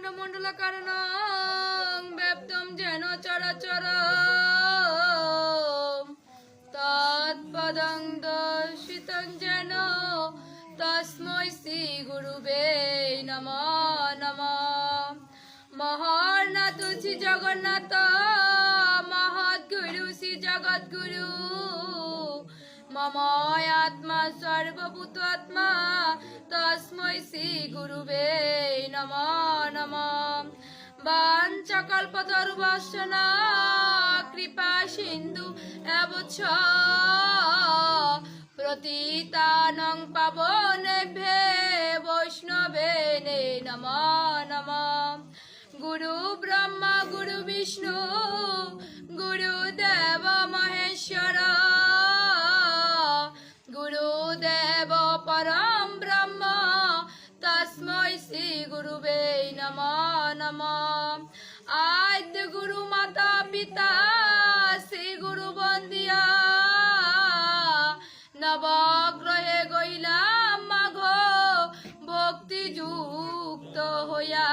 ব্রহ্মাণ্ড মণ্ডল কারণ ব্যাপ্তম যেন চরাচর তৎপদং দর্শিতং যেন তস্মৈ শ্রী গুরুবে নম নম। মহারনাথ শ্রী জগন্নাথ মহদ্গুরু শ্রী জগদ্গুরু। মম আত্মা সর্বভূত আত্মা তস্মৈ শ্রী গুরুবে নম নম বাঞ্চকল্পতরুবর্ষণ কৃপা সিন্ধু এবছ প্রতীতানং পাবনেভ্যে বৈষ্ণবে নম নম গুরু ব্রহ্মা গুরু বিষ্ণু গুরুদেব গুরুবে নম নম। আদ্য গুরু মাতা পিতা, শ্রী গুরু বন্দিয়া। নবগ্রহে গইলাম মাঘ ভক্তি যুক্ত হইয়া।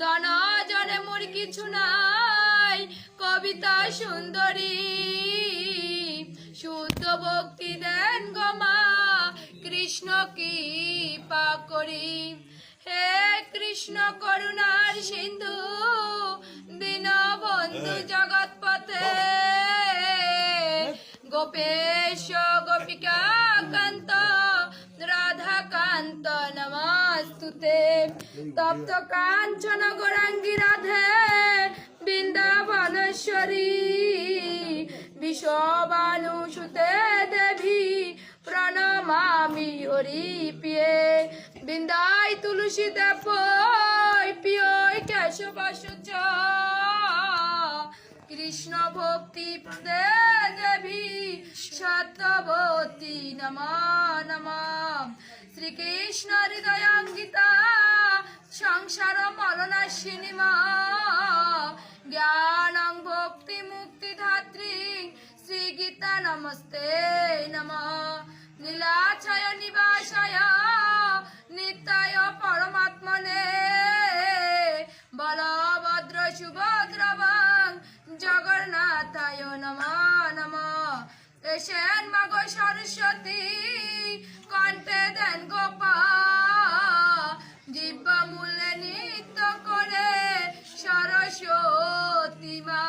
ধন জনে মোর কিছু নাই, কবিতা সুন্দরী। শুদ্ধ ভক্তি দেন গমা কৃষ্ণ কি পা করি। হে কৃষ্ণ করুণার সিন্ধু দীন বন্ধু জগৎ পথে গোপেশ গোপিকা কান্ত রাধা কান্ত নমস্তুতে। তপ্ত কাঞ্চন গৌরাঙ্গী রাধে, বৃন্দাবনেশ্বরী। বিশ্ববানুসুতে দেবী, প্রণমামি হরি পিয়ে তুলসী দেব কেশবাসুচ কৃষ্ণ ভক্তি দেবী, সত্যবতী নম নম। শ্রীকৃষ্ণ হৃদয়ঙ্গিতা, সংসার মরণাশিনী মা জ্ঞানং ভক্তি মুক্তি ধাত্রী শ্রী গীতা নমস্তে নম। নীলাছয় নিবাসায় এসেন মগ সরস্বতী, কণ্ঠে দেন গোপা। মূল্যে নৃত্য করে সরস্বতী মা।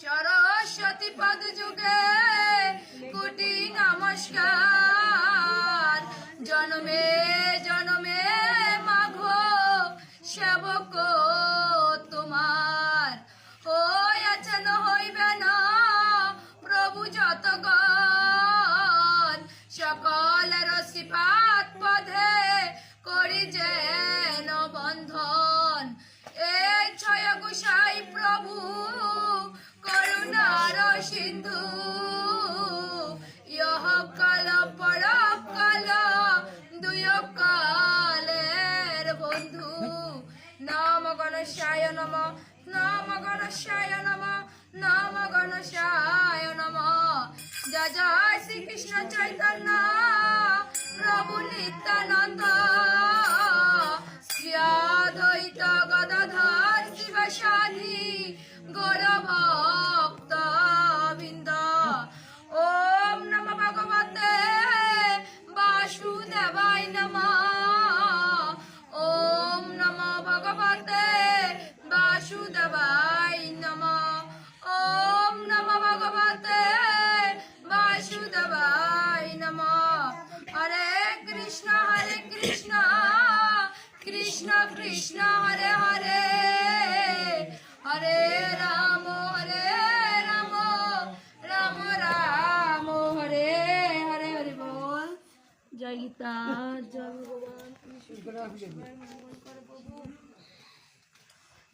সরস্বতী পদ যুগে কোটি নমস্কার। জনমে জনমে মাঘ সেবক ইহ কাল পর কাল দুয় কালের বন্ধু নম গণেশায় নম নম গণেশায় নম নম গণেশায় নম জয় জয় শ্রীকৃষ্ণ চৈতন্য প্রভু নিত্যানন্দ কৃষ্ণ হরে হরে হরে রাম হরে রাম রাম রাম, হরে হরে হরে বল। জয় গীতা, জয় ভগবান।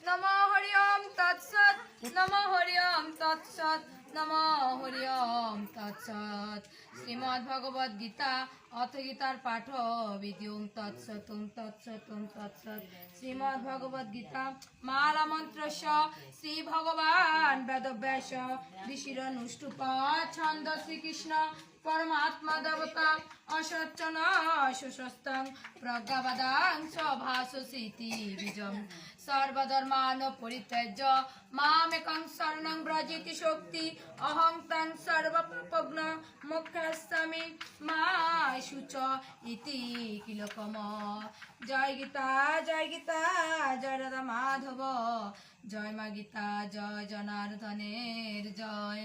নম হরি ওম, তৎসৎ। নম হরি ওম, তৎসৎ। নম হরি ওম তৎসৎ। শ্রীমদ্ ভগবদ গীতা, অথ গীতার পাঠ বিদ্যুম তৎসতুং তৎসতুং তৎসৎ। শ্রীমদ্ ভগবদ গীতা মালা মন্ত্র শ্রী ভগবান বেদব্যাস ঋষির অনুষ্টুপ ছন্দ শ্রীকৃষ্ণ পরমাত্মা দেবতা অসচ্চন সুস্বস্তং প্রজ্ঞাবাদাং স্বভাসুসীতি বীজম। সর্বধর্মান পরিত্যাজ্য মামেকং শরণং ব্রজিতি শক্তি অহং তং সর্বপাপগ্ন মুখ্যাস্বামী মা শুচ ইতি কিলকম। জয় গীতা জয় গীতা, জয় রাধা মাধব। জয় মা গীতা, জয় জনার্দনের জয়।